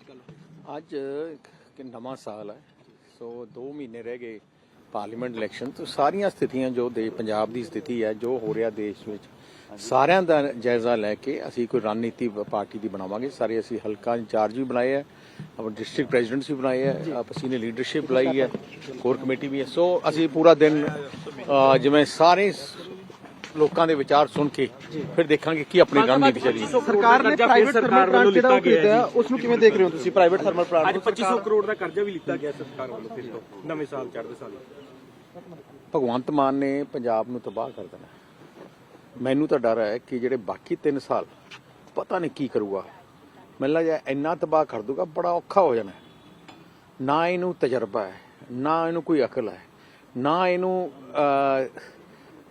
ਅੱਜ ਅੱਜ ਕਿ ਨਵਾਂ ਸਾਲ ਹੈ। ਸੋ 2 ਮਹੀਨੇ ਰਹਿ ਗਏ ਪਾਰਲੀਮੈਂਟ ਇਲੈਕਸ਼ਨ ਤੋਂ। ਸਾਰੀਆਂ ਸਥਿਤੀਆਂ ਜੋ ਦੇ ਪੰਜਾਬ ਦੀ ਸਥਿਤੀ ਹੈ ਜੋ ਹੋ ਰਿਹਾ ਦੇਸ਼ ਵਿੱਚ ਸਾਰਿਆਂ ਦਾ ਜਾਇਜ਼ਾ ਲੈ ਕੇ ਅਸੀਂ ਕੋਈ ਰਣਨੀਤੀ ਪਾਰਟੀ ਦੀ ਬਣਾਵਾਂਗੇ। ਸਾਰੇ ਅਸੀਂ ਹਲਕਾ ਇੰਚਾਰਜ ਵੀ ਬਣਾਏ ਹੈ ਆਪਣੇ ਡਿਸਟ੍ਰਿਕਟ ਪ੍ਰੈਜ਼ੀਡੈਂਟਸ ਵੀ ਬਣਾਏ ਹੈ ਆਪ ਅਸੀਂ ਨੇ ਲੀਡਰਸ਼ਿਪ ਬੁਲਾਈ ਹੈ ਕੋਰ ਕਮੇਟੀ ਵੀ ਹੈ। ਸੋ ਅਸੀਂ ਪੂਰਾ ਦਿਨ ਜਿਵੇਂ ਸਾਰੇ ਲੋਕਾਂ ਦੇ ਵਿਚਾਰ ਸੁਣ ਕੇ ਫਿਰ ਦੇਖਾਂਗੇ ਕੀ ਆਪਣੀ ਰਣਨੀਤੀ ਚੱਲੀ। ਸਰਕਾਰ ਨੇ ਪ੍ਰਾਈਵੇਟ ਥਰਮਲ ਪਲਾਂਟ ਜਿਹੜਾ ਉਹ ਖਰੀਦਿਆ ਉਸ ਨੂੰ ਕਿਵੇਂ ਦੇਖ ਰਹੇ ਹੋ ਤੁਸੀਂ? ਪ੍ਰਾਈਵੇਟ ਥਰਮਲ ਪਲਾਂਟ ਅੱਜ 2500 ਕਰੋੜ ਦਾ ਕਰਜ਼ਾ ਵੀ ਲਿੱਤਾ ਗਿਆ ਸਰਕਾਰ ਵੱਲੋਂ ਫਿਰ ਤੋਂ ਨਵੇਂ ਸਾਲ ਚੜ੍ਹਦੇ ਸਾਲ ਭਗਵੰਤ ਮਾਨ ਨੇ ਪੰਜਾਬ ਨੂੰ ਤਬਾਹ ਕਰ ਦੇਣਾ। ਮੈਨੂੰ ਤਾਂ ਡਰ ਹੈ ਕਿ ਜਿਹੜੇ ਬਾਕੀ 3 ਸਾਲ ਪਤਾ ਨਹੀਂ ਕੀ ਕਰੂਗਾ। ਮੈਨੂੰ ਲੱਗਦਾ ਇੰਨਾ ਤਬਾਹ ਕਰ ਦੂਗਾ ਬੜਾ ਔਖਾ ਹੋ ਜਾਣਾ। ਨਾ ਇਹਨੂੰ ਤਜਰਬਾ ਹੈ ਨਾ ਇਹਨੂੰ ਕੋਈ ਅਕਲ ਹੈ ਨਾ ਇਹਨੂੰ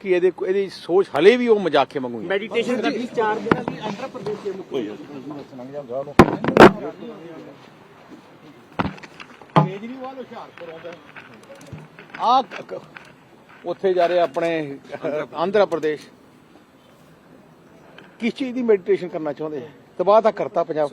ਕਿ ਇਹਦੇ ਇਹਦੀ ਸੋਚ ਹਲੇ ਵੀ ਉਹ ਮਜ਼ਾਕੀਆ ਵਾਂਗੂ ਹੀ ਮੈਡੀਟੇਸ਼ਨ ਦਾ ਵੀ ਚਾਰ ਦਿਨਾਂ ਦੀ ਆਂਧਰਾ ਪ੍ਰਦੇਸ਼ ਦੇ ਮੁੱਖ ਕੇਜਰੀਵਾਲ ਹੁਸ਼ਿਆਰਪੁਰ ਆਉਂਦਾ ਆ ਉੱਥੇ ਜਾ ਰਹੇ ਆਪਣੇ ਆਂਧਰਾ ਪ੍ਰਦੇਸ਼। ਕਿਸ ਚੀਜ਼ ਦੀ ਮੈਡੀਟੇਸ਼ਨ ਕਰਨਾ ਚਾਹੁੰਦੇ ਤਬਾਹ ਤਾਂ ਕਰਤਾ ਪੰਜਾਬ।